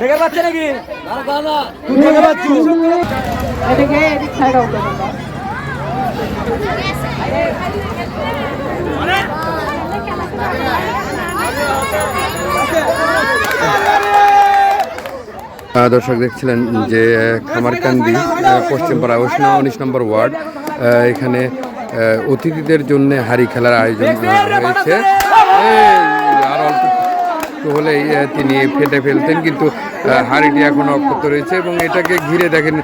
দেখে পাচ্ছে নাকি দেখে পাচ্ছি দর্শক দেখছিলেন যে খামারকান্দি পশ্চিমপাড়া উষ্ণ উনিশ নম্বর ওয়ার্ড এখানে অতিথিদের জন্য হাড়ি খেলার আয়োজন হয়েছে। এই, আর অল্প হলেই তিনি ফেটে ফেলতেন কিন্তু হাড়িটি এখন অক্ষত রয়েছে এবং এটাকে ঘিরে দেখেন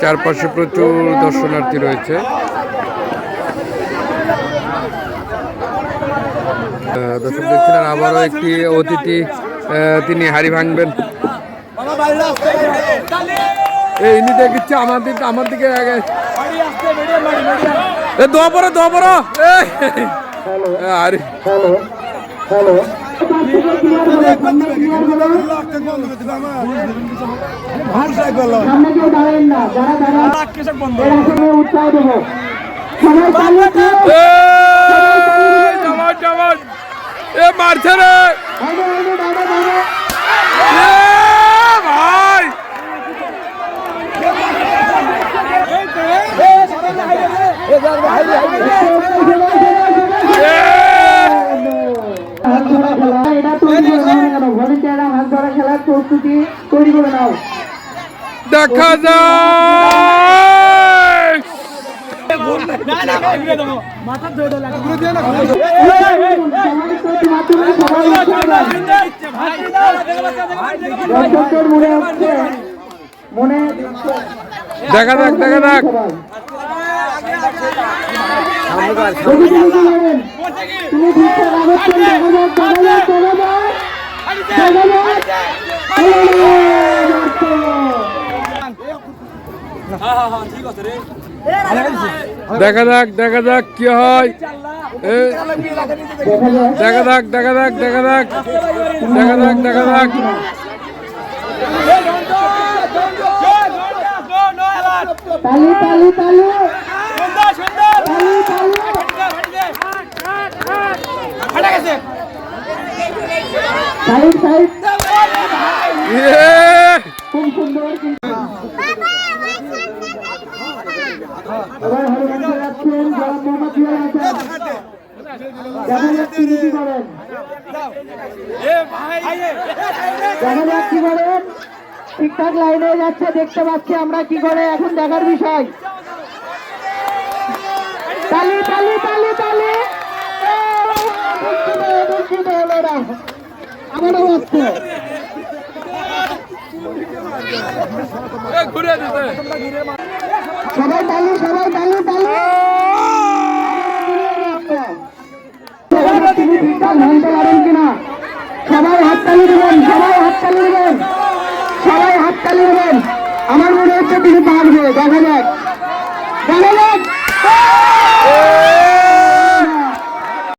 চারপাশে প্রচুর দর্শনার্থী রয়েছে। দর্শক দেখছিলেন আবারও একটি অতিথি তিনি হাড়ি ভাঙবেন। এই ইনি দেখিচ্ছে আমার দিকে আমার দিকে আগে। এ দোয়া পড়ো দোয়া পড়ো। আরে। সামনে কেউ দাঁড়াবেন না যারা দাঁড়ান এরা সবাই উৎসাহ দেবো সবাই তালি দিয়ে এ, জামাত জামাত এ মারছে রে বাইরে বাইরে বাইরে বাইরে এ, ভাই এ, হাত ধরা খেলা এটা তৈরি করে নাও না কেন ভলেন্টিয়াররা হাত ধরা খেলার প্রস্তুতি তৈরি করে নাও দেখা যায় মনে মনে দেখা যাক দেখা যাক তুমি ঠিকঠাক আগাচ্ছেন দেখা যাক দেখা যাক দেখা যাক দেখা যাক দেখা যাক দেখা যাক কি হয়। দেখা যাক দেখা যাক দেখা যাক দেখা যাক দেখা যাক। তালি তালি তালি তালি তালি সাইড সাইড ইয়ে! খুব সুন্দর কিন্তু এবার হরিবংশ যাচ্ছেন যারা মোহাম্মদ জিয়াল আছেন দেখা যাক তিনি কি করেন দেখা যাক কি করেন ঠিকঠাক লাইনে যাচ্ছে দেখতে পাচ্ছি আমরা কি করে এখন দেখার বিষয় তালি তালি তালি তালি ঘুরে দিতে সবাই তালি সবাই তালি তালি ঠিকঠাক ভাঙতে পারেন কিনা? সবাই হাততালি দেবেন, সবাই হাততালি দেবেন, সবাই হাততালি দেবেন। আমার মনে হচ্ছে তিনি পারবে, দেখা যাক।